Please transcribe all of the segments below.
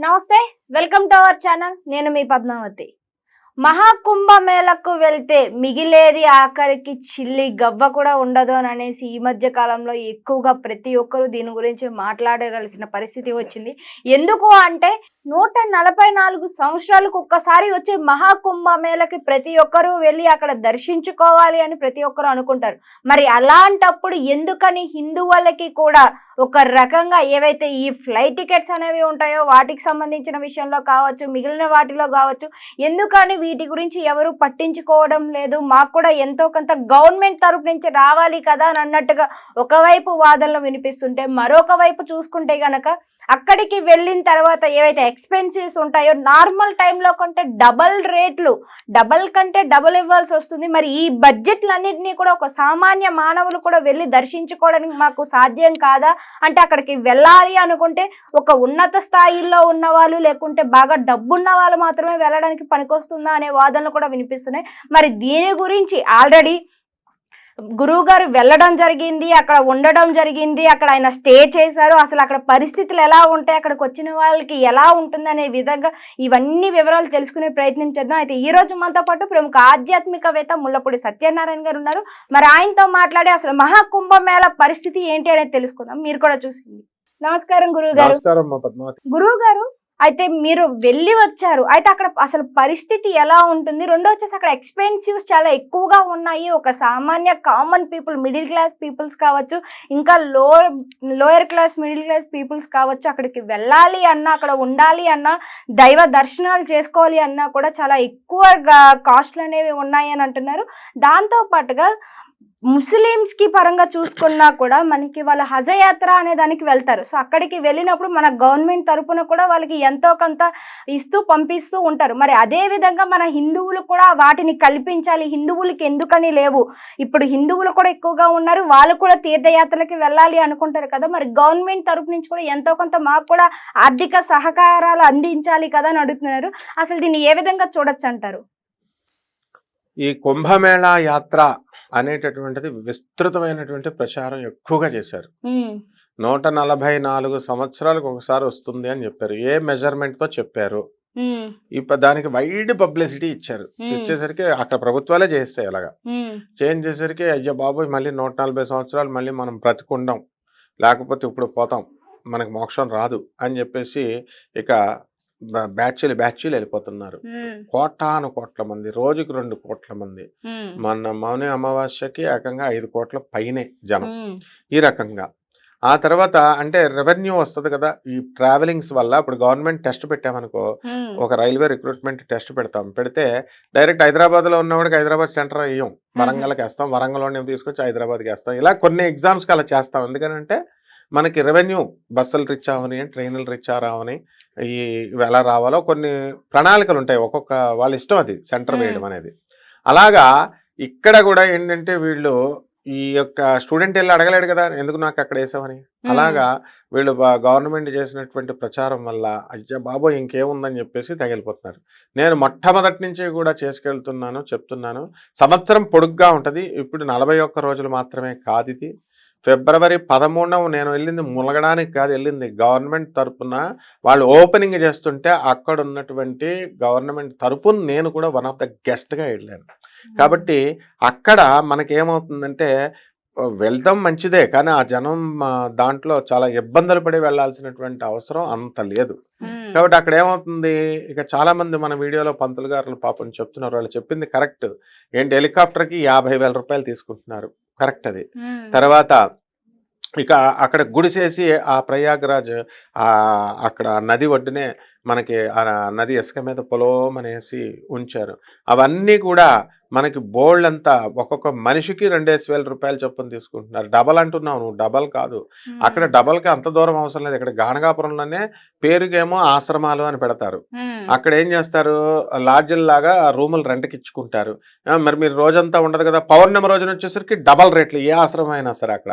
నమస్తే welcome to our channel. నేను మీ పద్మావతి. మహాకుంభ మేళకు వెళ్తే మిగిలేది ఆఖరికి చిల్లి గవ్వ కూడా ఉండదు అని అనేసి ఈ మధ్య కాలంలో ఎక్కువగా ప్రతి ఒక్కరూ దీని గురించి మాట్లాడగలిసిన పరిస్థితి వచ్చింది. ఎందుకు అంటే నూట నలభై నాలుగు సంవత్సరాలకు ఒక్కసారి వచ్చే మహాకుంభ మేళకి ప్రతి ఒక్కరూ వెళ్ళి అక్కడ దర్శించుకోవాలి అని ప్రతి ఒక్కరూ అనుకుంటారు. మరి అలాంటప్పుడు ఎందుకని హిందువులకి కూడా ఒక రకంగా ఏవైతే ఈ ఫ్లైట్ టికెట్స్ అనేవి ఉంటాయో వాటికి సంబంధించిన విషయంలో కావచ్చు మిగిలిన వాటిలో కావచ్చు ఎందుకని వీటి గురించి ఎవరు పట్టించుకోవడం లేదు. మాకు కూడా ఎంతో కొంత గవర్నమెంట్ తరపు నుంచి రావాలి కదా అని అన్నట్టుగా ఒకవైపు వాదనలు వినిపిస్తుంటే మరొక వైపు చూసుకుంటే గనక అక్కడికి వెళ్ళిన తర్వాత ఏవైతే ఎక్స్పెన్సివ్స్ ఉంటాయో నార్మల్ టైంలో కంటే డబల్ రేట్లు డబల్ కంటే డబల్ ఇవ్వాల్సి వస్తుంది. మరి ఈ బడ్జెట్లన్నింటినీ కూడా ఒక సామాన్య మానవులు కూడా వెళ్ళి దర్శించుకోవడానికి మాకు సాధ్యం కాదా? అంటే అక్కడికి వెళ్ళాలి అనుకుంటే ఒక ఉన్నత స్థాయిలో ఉన్న వాళ్ళు లేకుంటే బాగా డబ్బున్న వాళ్ళు మాత్రమే వెళ్ళడానికి పనికొస్తుందా అనే వాదనలు కూడా వినిపిస్తున్నాయి. మరి దీని గురించి ఆల్రెడీ గురువు గారు వెళ్ళడం జరిగింది అక్కడ ఉండడం జరిగింది అక్కడ ఆయన స్టే చేశారు. అసలు అక్కడ పరిస్థితులు ఎలా ఉంటాయి అక్కడికి వచ్చిన వాళ్ళకి ఎలా ఉంటుంది అనే విధంగా ఇవన్నీ వివరాలు తెలుసుకునే ప్రయత్నం చేద్దాం. అయితే ఈ రోజు మనతో పాటు ప్రముఖ ఆధ్యాత్మికవేత్త ముల్లపూడి సత్యనారాయణ గారు ఉన్నారు. మరి ఆయనతో మాట్లాడి అసలు మహాకుంభమేళ పరిస్థితి ఏంటి అనేది తెలుసుకుందాం. మీరు కూడా చూసింది. నమస్కారం గురువు గారు గురువు గారు అయితే మీరు వెళ్ళి వచ్చారు. అయితే అక్కడ అసలు పరిస్థితి ఎలా ఉంటుంది? రెండో వచ్చేసి అక్కడ ఎక్స్పెన్సివ్స్ చాలా ఎక్కువగా ఉన్నాయి. ఒక సామాన్య common people middle class peoples కావచ్చు ఇంకా lower lower class middle class peoples కావచ్చు అక్కడికి వెళ్ళాలి అన్నా అక్కడ ఉండాలి అన్నా దైవ దర్శనాలు చేసుకోవాలి అన్నా కూడా చాలా ఎక్కువగా కాస్ట్లు అనేవి ఉన్నాయి అని అంటున్నారు. దాంతో పాటుగా ముస్లిమ్స్కి పరంగా చూసుకున్నా కూడా మనకి వాళ్ళ హజయాత్ర అనే దానికి వెళ్తారు. సో అక్కడికి వెళ్ళినప్పుడు మన గవర్నమెంట్ తరపున కూడా వాళ్ళకి ఎంతో కొంత ఇస్తూ పంపిస్తూ ఉంటారు. మరి అదే విధంగా మన హిందువులు కూడా వాటిని కల్పించాలి. హిందువులకి ఎందుకని లేవు? ఇప్పుడు హిందువులు కూడా ఎక్కువగా ఉన్నారు. వాళ్ళు కూడా తీర్థయాత్రలకి వెళ్ళాలి అనుకుంటారు కదా! మరి గవర్నమెంట్ తరపు నుంచి కూడా ఎంతో కొంత మాకు కూడా ఆర్థిక సహకారాలు అందించాలి కదా! అని అడుగుతున్నారు. అసలు దీన్ని ఏ విధంగా చూడొచ్చు అంటారు? ఈ కుంభమేళా యాత్ర అనేటటువంటిది విస్తృతమైనటువంటి ప్రచారం ఎక్కువగా చేశారు. నూట నలభై నాలుగు సంవత్సరాలకు ఒకసారి వస్తుంది అని చెప్పారు. ఏ మెజర్మెంట్తో చెప్పారు ఇప్పుడు దానికి వైడ్ పబ్లిసిటీ ఇచ్చారు. ఇచ్చేసరికి అక్కడ ప్రభుత్వాలే చేస్తాయి అలాగా చేంజ్ చేసరికి అయ్యో బాబోయ్! మళ్ళీ నూట నలభై సంవత్సరాలు మళ్ళీ మనం బ్రతికుండం. లేకపోతే ఇప్పుడు పోతాం. మనకు మోక్షం రాదు అని చెప్పేసి ఇక బ్యాచ్లు బ్యాచ్లు వెళ్ళిపోతున్నారు. కోటాను కోట్ల మంది రోజుకి రెండు కోట్ల మంది. మొన్న మౌని అమావాస్యకి ఏకంగా ఐదు కోట్ల పైనే జనం. ఈ రకంగా. ఆ తర్వాత అంటే రెవెన్యూ వస్తుంది కదా ఈ ట్రావెలింగ్స్ వల్ల ఇప్పుడు గవర్నమెంట్ టెస్ట్ పెట్టామనుకో ఒక రైల్వే రిక్రూట్మెంట్ టెస్ట్ పెడతాం. పెడితే డైరెక్ట్ హైదరాబాద్లో ఉన్నవాడికి హైదరాబాద్ సెంటర్ వేయం వరంగల్కి వేస్తాం. వరంగల్లోనే తీసుకొచ్చి హైదరాబాద్కి వేస్తాం. ఇలా కొన్ని ఎగ్జామ్స్కి అలా చేస్తాం. ఎందుకంటే మనకి రెవెన్యూ బస్సులు రిచ్ అవని ట్రైన్లు రిచ్ రావని ఈ ఇవి ఎలా రావాలో కొన్ని ప్రణాళికలు ఉంటాయి. ఒక్కొక్క వాళ్ళ ఇష్టం అది సెంటర్. వేయడం అనేది. అలాగా ఇక్కడ కూడా ఏంటంటే వీళ్ళు ఈ యొక్క స్టూడెంట్ వెళ్ళి అడగలేడు కదా ఎందుకు నాకు అక్కడ వేసామని అలాగా వీళ్ళు గవర్నమెంట్ చేసినటువంటి ప్రచారం వల్ల అయ్యా బాబోయ్! ఇంకేముందని చెప్పేసి తగిలిపోతున్నారు. నేను మొట్టమొదటి నుంచి కూడా చేసుకెళ్తున్నాను చెప్తున్నాను. సంవత్సరం పొడుగ్గా ఉంటుంది. ఇప్పుడు నలభై ఒక్క రోజులు మాత్రమే కాదు ఇది. ఫిబ్రవరి పదమూడవ నేను వెళ్ళింది ములగడానికి కాదు వెళ్ళింది గవర్నమెంట్ తరపున. వాళ్ళు ఓపెనింగ్ చేస్తుంటే అక్కడ ఉన్నటువంటి గవర్నమెంట్ తరపున నేను కూడా వన్ ఆఫ్ ద గెస్ట్గా వెళ్ళాను. కాబట్టి అక్కడ మనకేమవుతుందంటే వెళ్దాం మంచిదే కానీ ఆ జనం దాంట్లో చాలా ఇబ్బందులు పడి వెళ్ళాల్సినటువంటి అవసరం అంత లేదు. కాబట్టి అక్కడ ఏమవుతుంది ఇక చాలా మంది మన వీడియోలో పంతులు గారు పాపం చెప్తున్నారు వాళ్ళు చెప్పింది కరెక్ట్. ఏంటి హెలికాప్టర్కి యాభై వేల రూపాయలు తీసుకుంటున్నారు. కరెక్ట్ అది. తర్వాత ఇక అక్కడ గుడిసేసి ఆ ప్రయాగ్రాజ్ ఆ అక్కడ నది ఒడ్డునే మనకి ఆ నది ఇసుక మీద పొలోమనేసి ఉంచారు. అవన్నీ కూడా మనకి బోల్డ్ అంతా ఒక్కొక్క మనిషికి రెండేసి వేల రూపాయలు చొప్పున తీసుకుంటున్నారు. డబల్ అంటున్నావు నువ్వు. డబల్ కాదు. అక్కడ డబల్కి అంత దూరం అవసరం లేదు. ఇక్కడ గానగాపురంలోనే పేరుకేమో ఆశ్రమాలు అని పెడతారు. అక్కడ ఏం చేస్తారు? లాడ్జిల్ లాగా రూములు రెంట్కి ఇచ్చుకుంటారు. మరి మీరు రోజంతా ఉండదు కదా. పౌర్ణమి రోజున వచ్చేసరికి డబల్ రేట్లు ఏ ఆశ్రమం అయినా సరే అక్కడ.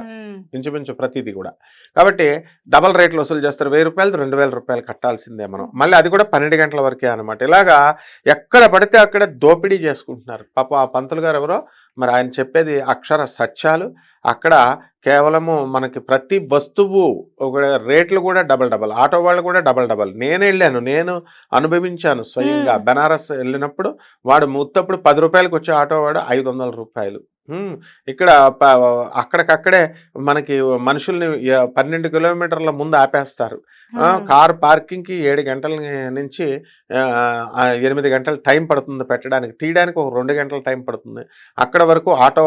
ఇంచుమించు ప్రతిదీ కూడా. కాబట్టి డబల్ రేట్లు వసూలు చేస్తారు. వెయ్యి రూపాయలు రెండు వేల రూపాయలు కట్టాల్సిందే మనం. మళ్ళీ అది కూడా పన్నెండు గంటల వరకే అనమాట ఇలాగా ఎక్కడ పడితే అక్కడ దోపిడీ చేసుకుంటున్నారు. పాప ఆ పంతులు గారు ఎవరో మరి ఆయన చెప్పేది అక్షర సత్యాలు. అక్కడ కేవలము మనకి ప్రతి వస్తువు ఒక రేట్లు కూడా డబల్ డబల్ ఆటో వాళ్ళు కూడా డబల్ డబల్. నేను వెళ్ళాను నేను అనుభవించాను స్వయంగా. బనారస్ వెళ్ళినప్పుడు వాడు ముత్తప్పుడు పది రూపాయలకు వచ్చే ఆటో వాడు ఐదు వందల రూపాయలు. ఇక్కడ అక్కడికక్కడే మనకి మనుషుల్ని పన్నెండు కిలోమీటర్ల ముందు ఆపేస్తారు. ఆ, కార్ పార్కింగ్కి ఏడు గంటల నుంచి ఎనిమిది గంటల టైం పడుతుంది పెట్టడానికి. తీయడానికి ఒక రెండు గంటల టైం పడుతుంది. అక్కడ వరకు ఆటో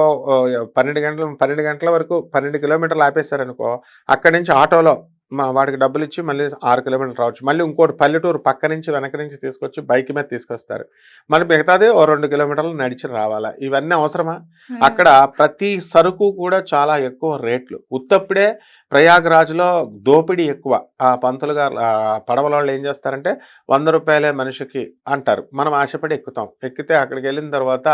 పన్నెండు గంటల పన్నెండు గంటల వరకు పన్నెండు కిలోమీటర్లు ఆపేశారనుకో అక్కడి నుంచి ఆటోలో మా వాడికి డబ్బులు ఇచ్చి మళ్ళీ ఆరు కిలోమీటర్లు రావచ్చు. మళ్ళీ ఇంకోటి పల్లెటూరు పక్క నుంచి వెనక నుంచి తీసుకొచ్చి బైక్ మీద తీసుకొస్తారు. మళ్ళీ మిగతాది ఓ రెండు కిలోమీటర్లు నడిచి రావాలా? ఇవన్నీ అవసరమా? అక్కడ ప్రతి సరుకు కూడా చాలా ఎక్కువ రేట్లు. ఉత్తప్పుడే ప్రయాగ్రాజ్లో దోపిడీ ఎక్కువ. ఆ పంతులు గారు పడవల వాళ్ళు ఏం చేస్తారంటే వంద రూపాయలే మనిషికి అంటారు. మనం ఆశపడి ఎక్కుతాం. ఎక్కితే అక్కడికి వెళ్ళిన తర్వాత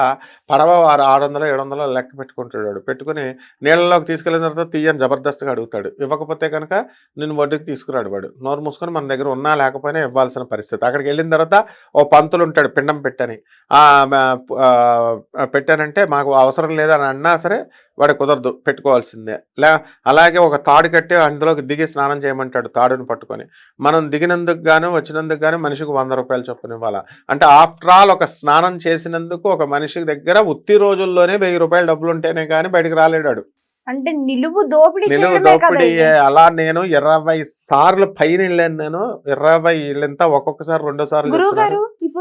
పడవ ఆరు ఆరు వందలు ఏడు వందలు లెక్క పెట్టుకుంటాడు పెట్టుకుని నీళ్ళలోకి తీసుకెళ్ళిన తర్వాత తీయని జబర్దస్త్గా అడుగుతాడు. ఇవ్వకపోతే కనుక నేను వడ్డీకి తీసుకురాడు వాడు. నోరు మూసుకొని మన దగ్గర ఉన్నా లేకపోయినా ఇవ్వాల్సిన పరిస్థితి. అక్కడికి వెళ్ళిన తర్వాత ఓ పంతులు ఉంటాడు పిండం పెట్టని. పెట్టానంటే మాకు అవసరం లేదని అన్నా సరే వాడు కుదరదు పెట్టుకోవాల్సిందే. లే అలాగే ఒక తాడు కట్టి అందులోకి దిగి స్నానం చేయమంటాడు తాడుని పట్టుకొని. మనం దిగినందుకు గాను వచ్చినందుకు గాను మనిషికి వంద రూపాయలు చొప్పున ఇవ్వాలా అంటే ఆఫ్టర్ ఆల్ ఒక స్నానం చేసినందుకు ఒక మనిషి దగ్గర ఉత్తి రోజుల్లోనే వెయ్యి రూపాయలు డబ్బులు ఉంటేనే కానీ బయటికి రాలేడాడు. అంటే నిలువు దోపిడీ నిలువు దోపిడీ. అలా నేను ఇరవై సార్లు పైన వెళ్ళాను నేను. ఇరవై ఇళ్ళంతా ఒక్కొక్కసారి రెండో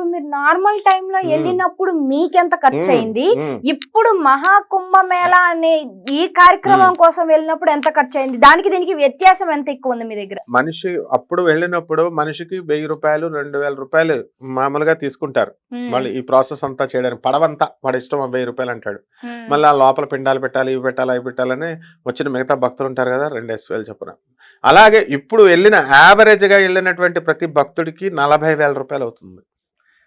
మీరు నార్మల్ టైమ్లో మ్మ్. వెళ్ళినప్పుడు మీకెంత ఖర్చు. అయింది. ఇప్పుడు మహాకుంభమేళ అనే ఈ కార్యక్రమం కోసం వెళ్ళినప్పుడు ఎంత ఖర్చు అయింది దానికి దీనికి వ్యత్యాసం ఎంత ఎక్కువ ఉంది మీ దగ్గర మనిషి అప్పుడు వెళ్ళినప్పుడు మనిషికి వెయ్యి రూపాయలు రెండు వేల రూపాయలు మామూలుగా తీసుకుంటారు. మళ్ళీ ఈ ప్రాసెస్ అంతా చేయడానికి పడవంతా వాడి ఇష్టం వెయ్యి రూపాయలు అంటాడు. మళ్ళీ ఆ లోపల పిండాలు పెట్టాలి ఇవి పెట్టాలి అవి పెట్టాలని వచ్చిన మిగతా భక్తులు ఉంటారు కదా రెండు వేలు చొప్పున అలాగే ఇప్పుడు వెళ్ళిన యావరేజ్గా వెళ్ళినటువంటి ప్రతి భక్తుడికి నలభై వేల రూపాయలు అవుతుంది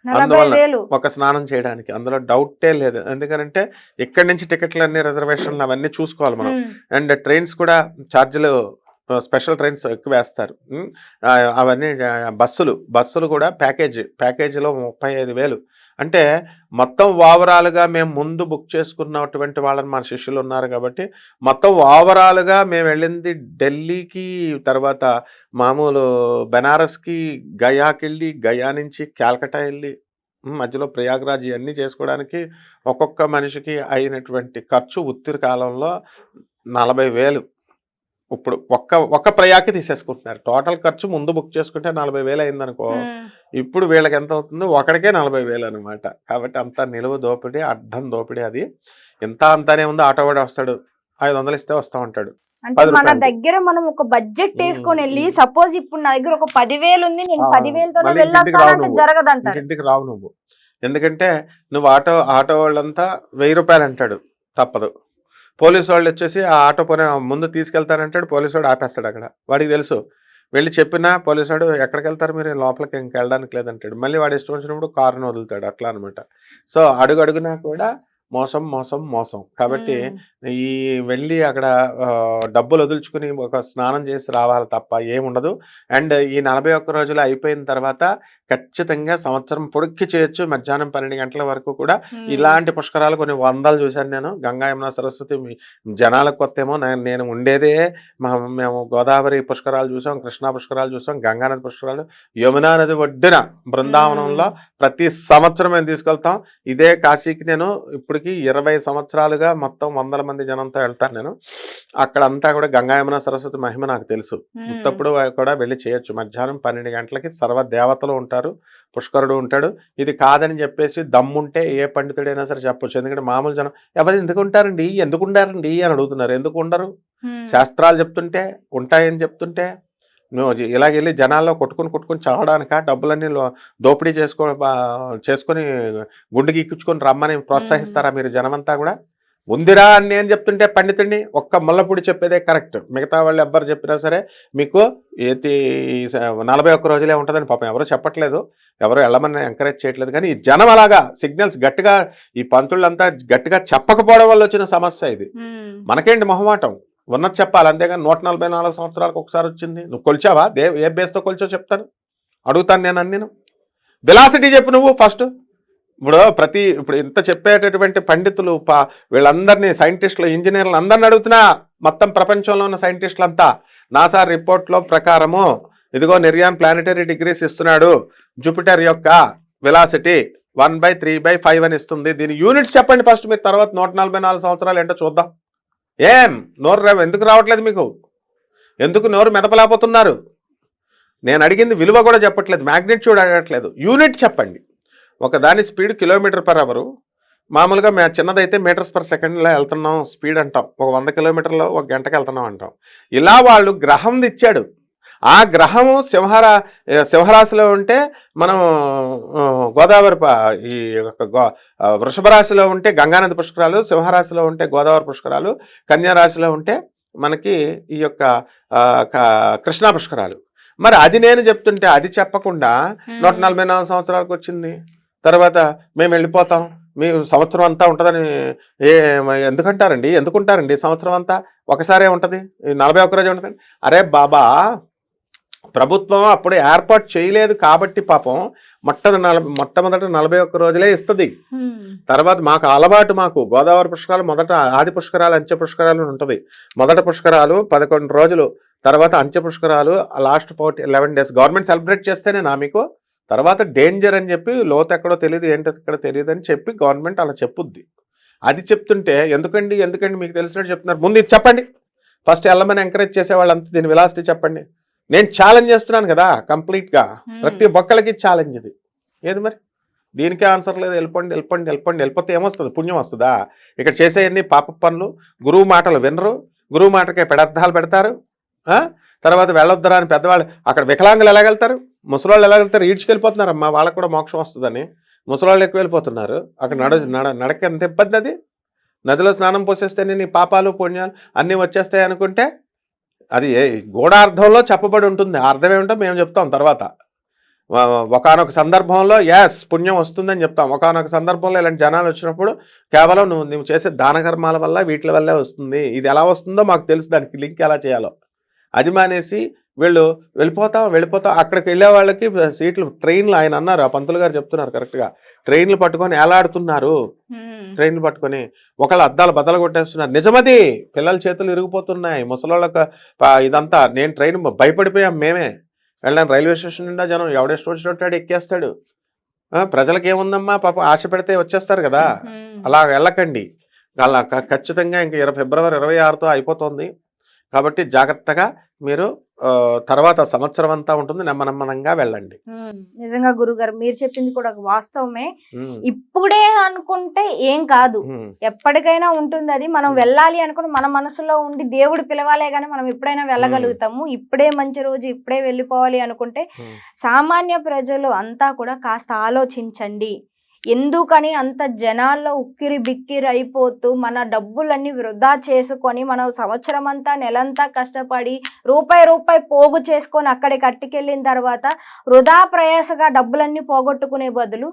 అందువల్ల వేలు. ఒక స్నానం చేయడానికి అందులో డౌటే లేదు. ఎందుకంటే ఇక్కడి నుంచి టికెట్లు అన్ని రిజర్వేషన్లు అవన్నీ చూసుకోవాలి మనం. అండ్ ట్రైన్స్ కూడా ఛార్జీలు స్పెషల్ ట్రైన్స్ ఎక్కువ వేస్తారు. అవన్నీ బస్సులు బస్సులు కూడా ప్యాకేజ్ ప్యాకేజీలో ముప్పై ఐదు వేలు. అంటే మొత్తం ఓవరాల్గా మేము ముందు బుక్ చేసుకున్నటువంటి వాళ్ళని మన శిష్యులు ఉన్నారు కాబట్టి మొత్తం ఓవరాల్గా మేము వెళ్ళింది ఢిల్లీకి తర్వాత మామూలు బెనారస్కి గయాకి వెళ్ళి గయా నుంచి క్యాల్కటా వెళ్ళి మధ్యలో ప్రయాగ్రాజ్ ఇవన్నీ చేసుకోవడానికి ఒక్కొక్క మనిషికి అయినటువంటి ఖర్చు ఉత్తిరి కాలంలో నలభై వేలు. ఇప్పుడు ఒక్క ఒక్క ప్రయాకి తీసేసుకుంటున్నారు. టోటల్ ఖర్చు ముందు బుక్ చేసుకుంటే నలభై వేలు అయిందనుకో. ఇప్పుడు వీళ్ళకి ఎంత అవుతుందో ఒకడికే నలభై వేలు అనమాట కాబట్టి అంతా నిలువ దోపిడీ అడ్డం దోపిడీ అది. ఎంత అంతానే ఉందో ఆటో వాడు వస్తాడు. ఐదు వందలు ఇస్తే వస్తా ఉంటాడు. అంటే మన. దగ్గర మనం ఒక బడ్జెట్. వేసుకొని వెళ్ళి. సపోజ్ ఇప్పుడు నా దగ్గర ఒక పదివేలు ఉంది నేను పదివేలతో ఇంటికి రావు నువ్వు. ఎందుకంటే నువ్వు ఆటో ఆటో వాళ్ళంతా వెయ్యి రూపాయలు అంటాడు. తప్పదు. పోలీసు వాళ్ళు వచ్చేసి ఆ ఆటో పోనీ ముందు తీసుకెళ్తానంటాడు పోలీసు వాడు ఆపేస్తాడు అక్కడ. వాడికి తెలుసు. వెళ్ళి చెప్పినా పోలీసు వాడు ఎక్కడికి వెళ్తారు మీరు? లోపలికి ఇంక వెళ్ళడానికి లేదంటాడు. మళ్ళీ వాడు ఇష్టం వచ్చినప్పుడు కారును వదులుతాడు. అట్లా అనమాట సో అడుగు అడుగునా కూడా మోసం మోసం మోసం. కాబట్టి. ఈ వెళ్ళి అక్కడ డబ్బులు వదులుచుకుని ఒక స్నానం చేసి రావాలి తప్ప ఏముండదు అండ్ ఈ నలభై ఒక్క రోజులు అయిపోయిన తర్వాత ఖచ్చితంగా సంవత్సరం పొడుక్కి చేయొచ్చు. మధ్యాహ్నం పన్నెండు గంటల వరకు కూడా. ఇలాంటి పుష్కరాలు కొన్ని వందలు చూశాను నేను. గంగా యమున సరస్వతి జనాలకు కొత్త ఏమో నేను ఉండేదే మేము గోదావరి పుష్కరాలు చూసాం కృష్ణా పుష్కరాలు చూసాం గంగానది పుష్కరాలు యమునా నది ఒడ్డున బృందావనంలో ప్రతి సంవత్సరం మేము తీసుకెళ్తాం. ఇదే కాశీకి నేను ఇప్పటికి ఇరవై సంవత్సరాలుగా మొత్తం వందల మంది జనంతో వెళ్తాను నేను. అక్కడంతా కూడా గంగా యమున సరస్వతి మహిమ నాకు తెలుసు. ఉత్తప్పుడు కూడా వెళ్ళి చేయొచ్చు. మధ్యాహ్నం పన్నెండు గంటలకి సర్వ దేవతలు ఉంటారు పుష్కరుడు ఉంటాడు. ఇది కాదని చెప్పేసి దమ్ముంటే ఏ పండితుడైనా సరే చెప్పొచ్చు. ఎందుకంటే మామూలు జనం ఎవరు ఎందుకు ఉంటారండి? ఎందుకు ఉండారండి? అని అడుగుతున్నారు. ఎందుకు ఉండరు. శాస్త్రాలు చెప్తుంటే ఉంటాయని చెప్తుంటే నువ్వు ఇలాగ వెళ్ళి జనాల్లో కొట్టుకుని కొట్టుకుని చావడానిక? డబ్బులన్నీ దోపిడీ చేసుకో చేసుకొని గుండెకి ఇక్కించుకొని రమ్మని ప్రోత్సహిస్తారా మీరు జనమంతా కూడా? ఉందిరా అని నేను చెప్తుంటే పండితుడిని ఒక్క ముల్లపూడి చెప్పేదే కరెక్ట్. మిగతా వాళ్ళు ఎవ్వరు చెప్పినా సరే మీకు ఏతి నలభై ఒక్క రోజులే ఉంటుందని పాపం ఎవరు చెప్పట్లేదు. ఎవరు వెళ్ళమని ఎంకరేజ్ చేయట్లేదు. కానీ ఈ జనం అలాగా సిగ్నల్స్ గట్టిగా ఈ పంతుళ్ళంతా గట్టిగా చెప్పకపోవడం వల్ల వచ్చిన సమస్య ఇది. మనకేంటి మొహమాటం? ఉన్నది చెప్పాలి. అంతేగాని నూట నలభై నాలుగు సంవత్సరాలకు ఒకసారి వచ్చింది. నువ్వు కొలిచావా? దే ఏ బేస్తో కొలిచో చెప్తాను. అడుగుతాను నేను అన్ని విలాసిటీ చెప్పు నువ్వు ఫస్ట్ ఇప్పుడు ప్రతి ఇప్పుడు ఇంత చెప్పేటటువంటి పండితులు పా వీళ్ళందరినీ సైంటిస్టులు ఇంజనీర్లు అందరిని అడుగుతున్నా మొత్తం ప్రపంచంలో ఉన్న సైంటిస్టులంతా నాసా రిపోర్ట్లో ప్రకారము ఇదిగో నిర్యాన్ ప్లానెటరీ డిగ్రీస్ ఇస్తున్నాడు. జూపిటర్ యొక్క velocity one by three by five అని ఇస్తుంది. దీని యూనిట్స్ చెప్పండి ఫస్ట్ మీరు. తర్వాత నూట నలభై నాలుగు సంవత్సరాలు ఏంటో చూద్దాం. ఏం? నోరు రా- ఎందుకు రావట్లేదు మీకు? ఎందుకు నోరు మెదపలేకపోతున్నారు? నేను అడిగింది విలువ కూడా చెప్పట్లేదు మ్యాగ్నిట్యూడ్ అడగట్లేదు. యూనిట్ చెప్పండి. ఒక దాని స్పీడ్ కిలోమీటర్ పర్ అవరు మామూలుగా మే చిన్నదైతే మీటర్స్ పర్ సెకండ్లో వెళ్తున్నాం స్పీడ్ అంటాం. ఒక వంద కిలోమీటర్లో ఒక గంటకు వెళ్తున్నాం అంటాం. ఇలా వాళ్ళు గ్రహం ఇచ్చాడు ఆ గ్రహము సింహరా సింహరాశిలో ఉంటే మనం గోదావరి ఈ యొక్క గో- ఆ, వృషభ రాశిలో ఉంటే గంగానది పుష్కరాలు సింహరాశిలో ఉంటే గోదావరి పుష్కరాలు కన్యా రాశిలో ఉంటే మనకి ఈ యొక్క కృష్ణా పుష్కరాలు. మరి అది నేను చెప్తుంటే అది చెప్పకుండా నూట నలభై నాలుగు సంవత్సరాలకు వచ్చింది. తర్వాత మేము వెళ్ళిపోతాం. మీ సంవత్సరం అంతా ఉంటుందని ఏ ఎందుకంటారండి? ఎందుకుంటారండి? సంవత్సరం అంతా ఒకసారే ఉంటుంది? నలభై ఒక్క రోజు ఉంటుంది? అరే బాబా ప్రభుత్వం అప్పుడు ఏర్పాటు చేయలేదు కాబట్టి పాపం మొట్ట నలభై మొట్టమొదట నలభై ఒక్క రోజులే ఇస్తుంది. తర్వాత మాకు అలవాటు మాకు గోదావరి పుష్కరాలు మొదట ఆది పుష్కరాలు అంచె పుష్కరాలు ఉంటుంది. మొదట పుష్కరాలు పదకొండు రోజులు తర్వాత అంచె పుష్కరాలు last forty eleven days. Government celebrate చేస్తేనే నా మీకు. తర్వాత డేంజర్ అని చెప్పి లోతు ఎక్కడో తెలియదు ఏంటో ఎక్కడ తెలియదు అని చెప్పి గవర్నమెంట్ అలా చెప్పుద్ది. అది చెప్తుంటే ఎందుకండి ఎందుకండి మీకు తెలిసినట్టు చెప్తున్నారు. ముందు ఇది చెప్పండి. ఫస్ట్ వెళ్ళమని ఎంకరేజ్ చేసే వాళ్ళంతా దీని వెలాసిటీ చెప్పండి. నేను ఛాలెంజ్ చేస్తున్నాను కదా కంప్లీట్గా ప్రతి ఒక్కరికి ఛాలెంజ్ ఇది. ఏది మరి? దీనికే ఆన్సర్ లేదు. వెళ్ళిపోండి వెళ్ళిపోండి వెళ్ళిపోండి. వెళ్ళిపోతే ఏమొస్తుంది? పుణ్యం వస్తుందా? ఇక్కడ చేసేయన్ని పాప పనులు గురువు మాటలు వినరు. గురువు మాటకే పెడర్థాలు పెడతారు? తర్వాత వెళ్ళొద్దురా అని పెద్దవాళ్ళు అక్కడ వికలాంగులు ఎలా వెళ్తారు? ముసలాళ్ళు ఎలా వెళ్తారు? ఈడ్చుకెళ్ళిపోతున్నారు అమ్మా వాళ్ళకు కూడా మోక్షం వస్తుందని. ముసలాళ్ళు ఎక్కువ వెళ్ళిపోతున్నారు. అక్కడ నడ నడ నడక ఎంత ఇబ్బంది అది? నదిలో స్నానం పోసేస్తేనే నీ పాపాలు పుణ్యాలు అన్నీ వచ్చేస్తాయి అనుకుంటే అది ఏ గూఢార్థంలో చెప్పబడి ఉంటుంది. అర్థం ఏమిటో మేము చెప్తాం తర్వాత. ఒకనొక సందర్భంలో యాస్ పుణ్యం వస్తుందని చెప్తాం. ఒకనొక సందర్భంలో ఇలాంటి జనాలు వచ్చినప్పుడు కేవలం నువ్వు నువ్వు చేసే దానకర్మాల వల్ల వీటి వల్లే వస్తుంది. ఇది ఎలా వస్తుందో మాకు తెలుసు. దానికి లింక్ ఎలా చేయాలో. అది మానేసి వీళ్ళు వెళ్ళిపోతాం వెళ్ళిపోతాం. అక్కడికి వెళ్ళే వాళ్ళకి సీట్లు ట్రైన్లు ఆయన అన్నారు. ఆ పంతులు గారు చెప్తున్నారు కరెక్ట్గా ట్రైన్లు పట్టుకొని ఏలాడుతున్నారు ట్రైన్లు పట్టుకొని ఒకళ్ళు అద్దాలు బద్దలు కొట్టేస్తున్నారు. నిజమది పిల్లల చేతులు ఇరిగిపోతున్నాయి. ముసలోళ్ళకి ఇదంతా నేను ట్రైన్ భయపడిపోయాం మేమే. వెళ్ళాను రైల్వే స్టేషన్ నిండా జనం ఎవడెస్ట్ వచ్చినట్టు ఎక్కేస్తాడు. ప్రజలకు ఏముందమ్మా పాప ఆశ పెడితే వచ్చేస్తారు కదా. అలా వెళ్ళకండి. అలా ఖచ్చితంగా ఇంక ఇరవై ఫిబ్రవరి ఇరవై ఆరుతో అయిపోతుంది. కాబట్టి జాగ్రత్తగా మీరు తర్వాత సంవత్సరం అంతా ఉంటుంది. నెమ్మనమ్మనంగా వెళ్ళండి. నిజంగా గురుగారు మీరు చెప్పింది కూడా ఒక వాస్తవమే. ఇప్పుడే అనుకుంటే ఏం కాదు. ఎప్పటికైనా ఉంటుంది అది. మనం. వెళ్ళాలి అనుకుని మన మనసులో ఉండి దేవుడు పిలవాలే గానీ మనం ఎప్పుడైనా వెళ్ళగలుగుతాము. ఇప్పుడే మంచి రోజు ఇప్పుడే వెళ్ళిపోవాలి అనుకుంటే. సామాన్య ప్రజలు అంతా కూడా కాస్త ఆలోచించండి. ఎందుకని అంత జనాల్లో ఉక్కిరి బిక్కిరి అయిపోతూ మన డబ్బులన్నీ వృధా చేసుకొని మనం సంవత్సరం అంతా నెలంతా కష్టపడి రూపాయి రూపాయి పోగు చేసుకొని అక్కడికి కట్టుకెళ్ళిన తర్వాత వృధా ప్రయాసగా డబ్బులన్నీ పోగొట్టుకునే బదులు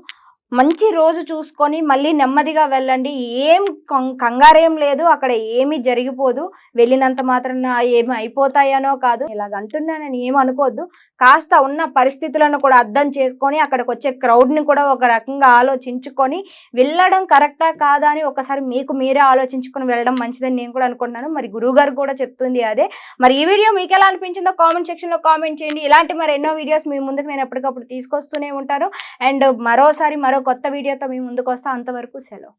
మంచి రోజు చూసుకొని మళ్ళీ నెమ్మదిగా వెళ్ళండి. ఏం కం- కంగారేం లేదు. అక్కడ ఏమీ జరిగిపోదు. వెళ్ళినంత మాత్రం ఏమి అయిపోతాయనో కాదు. ఇలాగ అంటున్నానని ఏం అనుకోవద్దు కాస్త ఉన్న పరిస్థితులను కూడా అర్థం చేసుకొని అక్కడికి వచ్చే క్రౌడ్ని కూడా ఒక రకంగా ఆలోచించుకొని వెళ్ళడం కరెక్టా కాదా అని ఒకసారి మీకు మీరే ఆలోచించుకొని వెళ్ళడం మంచిదని నేను కూడా అనుకుంటున్నాను. మరి గురువుగారు కూడా చెప్తుంది అదే. మరి ఈ వీడియో మీకు ఎలా అనిపించిందో కామెంట్ సెక్షన్లో కామెంట్ చేయండి. ఇలాంటి మరి ఎన్నో వీడియోస్ మీ ముందుకు నేను ఎప్పటికప్పుడు తీసుకొస్తూనే ఉంటాను. అండ్ మరోసారి మరో మరో కొత్త వీడియోతో మీ ముందుకు వస్తా. అంతవరకు సెలవు.